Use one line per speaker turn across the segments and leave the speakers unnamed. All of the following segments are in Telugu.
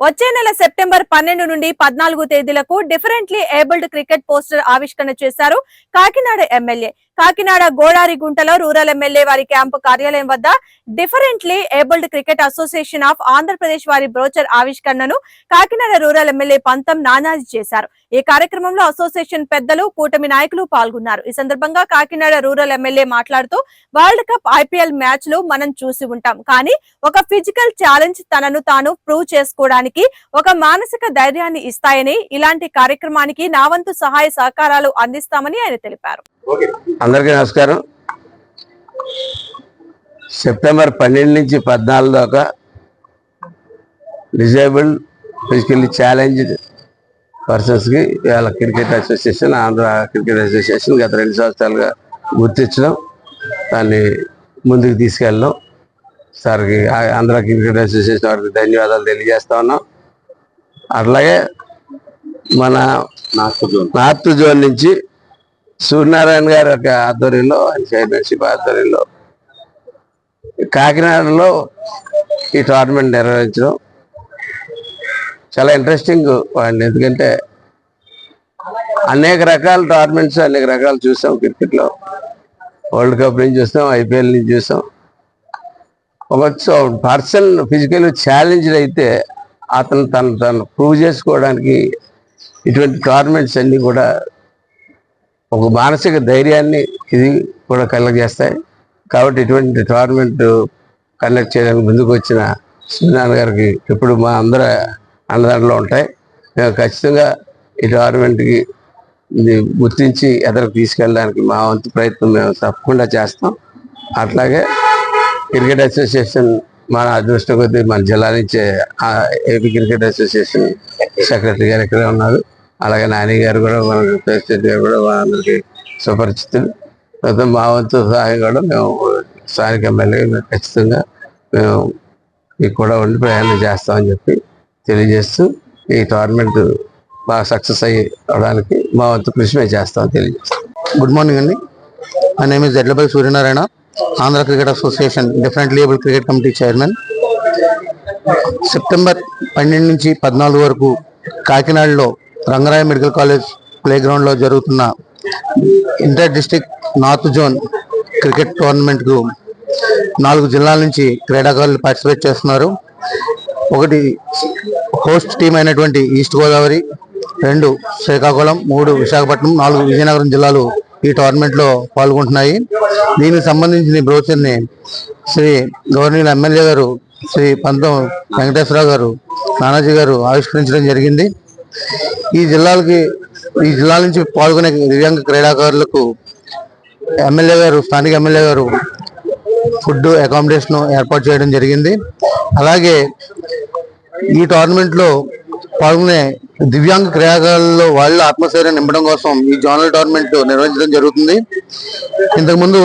వచ్చే నెల సెప్టెంబర్ పన్నెండు నుండి పద్నాలుగు తేదీలకు డిఫరెంట్లీ ఏబుల్డ్ క్రికెట్ పోస్టర్ ఆవిష్కరణ చేశారు కాకినాడ ఎమ్మెల్యే కాకినాడ గోడారి గుంటలో రూరల్ ఎమ్మెల్యే వారి క్యాంపు కార్యాలయం వద్ద differently abled cricket association of Andhra Pradesh వారి బ్రోచర్ ఆవిష్కరణను కాకినాడ రూరల్ ఎమ్మెల్యే పంతం నానాజీ చేశారు. ఈ కార్యక్రమంలో అసోసియేషన్ పెద్దలు కూటమి నాయకులు పాల్గొన్నారు. ఈ సందర్భంగా కాకినాడ రూరల్ ఎమ్మెల్యే మాట్లాడుతూ వరల్డ్ కప్ ఐపీఎల్ మ్యాచ్లు మనం చూసి ఉంటాం. కానీ ఒక ఫిజికల్ ఛాలెంజ్ తనను తాను ప్రూవ్ చేసుకోవడానికి ఒక మానసిక ధైర్యాన్ని ఇస్తాయని ఇలాంటి కార్యక్రమానికి నా వంతు సహాయ సహకారాలు అందిస్తామని ఆయన తెలిపారు.
అందరికీ నమస్కారం. సెప్టెంబర్ పన్నెండు నుంచి పద్నాలుగు దాకా డిజేబుల్డ్ ఫిజికల్లీ ఛాలెంజ్డ్ పర్సన్స్కి ఇవాళ cricket association Andhra cricket association గత రెండు సంవత్సరాలుగా గుర్తించడం దాన్ని ముందుకు తీసుకెళ్ళడం. సార్కి ఆంధ్ర క్రికెట్ అసోసియేషన్ వారికి ధన్యవాదాలు తెలియజేస్తా ఉన్నాం. అట్లాగే మన నార్త్ జోన్ నుంచి సూర్యనారాయణ గారి యొక్క ఆధ్వర్యంలో ఆయన చైర్మన్షిప్ ఆధ్వర్యంలో కాకినాడలో ఈ టోర్నమెంట్ నిర్వహించడం చాలా ఇంట్రెస్టింగ్ వాడిని ఎందుకంటే అనేక రకాల టోర్నమెంట్స్ అనేక రకాలు చూసాం క్రికెట్లో వరల్డ్ కప్ నుంచి చూస్తాం ఐపీఎల్ నుంచి చూసాం. ఒక పర్సన్ ఫిజికల్ ఛాలెంజ్డ్ అయితే అతను తను తను ప్రూవ్ చేసుకోవడానికి ఇటువంటి టోర్నమెంట్స్ అన్నీ కూడా ఒక మానసిక ధైర్యాన్ని ఇది కూడా కలగజేస్తాయి. కాబట్టి ఇటువంటి టోర్నమెంట్ కండక్ట్ చేయడానికి ముందుకు వచ్చిన సూర్యనారాయణ గారికి ఇప్పుడు మా అందరూ అన్నదానలో ఉంటాయి. మేము ఖచ్చితంగా ఈ టోర్నమెంట్కి గుర్తించి ఎదరికి తీసుకెళ్ళడానికి మా వంతు ప్రయత్నం మేము తప్పకుండా చేస్తాం. అట్లాగే క్రికెట్ అసోసియేషన్ మన అదృష్టం కొద్దీ మన జిల్లా నుంచే ఏపీ క్రికెట్ అసోసియేషన్ సెక్రటరీ గారు ఇక్కడే ఉన్నారు. అలాగే నాని గారు కూడా మన ప్రెసిడెంట్ గారు కూడా అందరికి సుపరిచితులు. మొత్తం మా వంతు సహాయం కూడా మేము స్థానిక ఎమ్మెల్యే ఖచ్చితంగా మేము మీకు కూడా ఉండి ప్రయాణం చేస్తామని చెప్పి తెలియజేస్తూ ఈ టోర్నమెంట్ బాగా సక్సెస్ అయ్యి అవడానికి మా వంతు కృషి మేము చేస్తామని తెలియజేస్తాం.
గుడ్ మార్నింగ్ అండి. My name is Jadlapai Suryanarayana Andhra cricket association different label cricket committee chairman September పన్నెండు నుంచి పద్నాలుగు వరకు కాకినాడలో రంగరాయ మెడికల్ కాలేజ్ ప్లే గ్రౌండ్లో జరుగుతున్న inter district north zone cricket టోర్నమెంట్కు నాలుగు జిల్లాల నుంచి క్రీడాకారులు పార్టిసిపేట్ చేస్తున్నారు. ఒకటి హోస్ట్ టీం అయినటువంటి ఈస్ట్ గోదావరి రెండు శ్రీకాకుళం మూడు విశాఖపట్నం నాలుగు విజయనగరం జిల్లాలు ఈ టోర్నమెంట్లో పాల్గొంటున్నాయి. దీనికి సంబంధించిన బ్రోచర్ని శ్రీ గవర్నర్ ఎమ్మెల్యే గారు శ్రీ పంతం వెంకటేశ్వరరావు గారు నానాజీ గారు ఆవిష్కరించడం జరిగింది. ఈ జిల్లాలకి ఈ జిల్లాల నుంచి పాల్గొనే దివ్యాంగ క్రీడాకారులకు ఎమ్మెల్యే గారు స్థానిక ఎమ్మెల్యే గారు ఫుడ్ అకామిడేషన్ ఏర్పాటు చేయడం జరిగింది. అలాగే ఈ టోర్నమెంట్లో పాల్గొనే దివ్యాంగ క్రీడాకారుల్లో వాళ్ళ ఆత్మశైర్యం నింపడం కోసం ఈ జోనల్ టోర్నమెంట్ నిర్వహించడం జరుగుతుంది. ఇంతకుముందు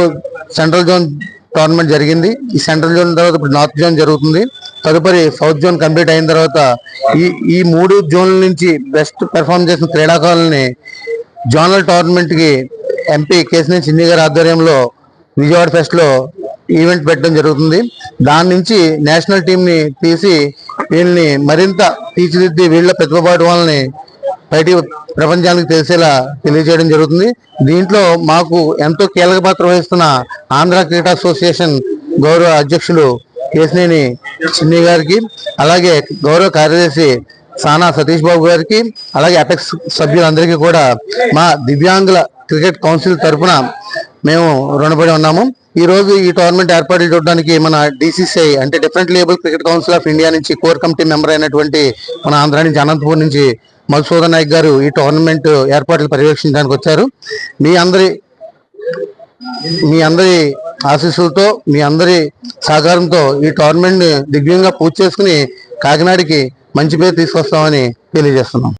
సెంట్రల్ జోన్ టోర్నమెంట్ జరిగింది. ఈ సెంట్రల్ జోన్ తర్వాత ఇప్పుడు నార్త్ జోన్ జరుగుతుంది. తదుపరి సౌత్ జోన్ కంప్లీట్ అయిన తర్వాత ఈ ఈ మూడు జోన్ల నుంచి బెస్ట్ పెర్ఫార్మ్ చేసిన క్రీడాకారుల్ని జోనల్ టోర్నమెంట్కి ఎంపీ కేసినేని చిన్ని గారి ఆధ్వర్యంలో విజయవాడ ఫెస్ట్లో ఈవెంట్ పెట్టడం జరుగుతుంది. దాని నుంచి నేషనల్ టీంని తీసి వీళ్ళని మరింత తీర్చిదిద్ది వీళ్ళ ప్రతిభ వాళ్ళని బయటి ప్రపంచానికి తెలిసేలా తెలియజేయడం జరుగుతుంది. దీంట్లో మాకు ఎంతో కీలక పాత్ర వహిస్తున్న ఆంధ్ర క్రికెట్ అసోసియేషన్ గౌరవ అధ్యక్షులు కేసినేని చిన్ని గారికి అలాగే గౌరవ కార్యదర్శి సానా సతీష్ బాబు గారికి అలాగే అపెక్స్ సభ్యులందరికీ కూడా మా దివ్యాంగుల క్రికెట్ కౌన్సిల్ తరఫున మేము రుణపడి ఉన్నాము. ఈ రోజు ఈ టోర్నమెంట్ ఏర్పాట్లు చూడడానికి మన డిసిసిఐ అంటే different label cricket council of India నుంచి కోర్ కమిటీ మెంబర్ అయినటువంటి మన ఆంధ్ర నుంచి అనంతపూర్ నుంచి మధుసూదన్ నాయక్ గారు ఈ టోర్నమెంట్ ఏర్పాట్లు పర్యవేక్షించడానికి వచ్చారు. మీ అందరి మీ అందరి ఆశీస్సులతో మీ అందరి సహకారంతో ఈ టోర్నమెంట్ని దిగ్విజయంగా పూర్తి చేసుకుని కాకినాడకి మంచి పేరు తీసుకొస్తామని తెలియజేస్తున్నాం.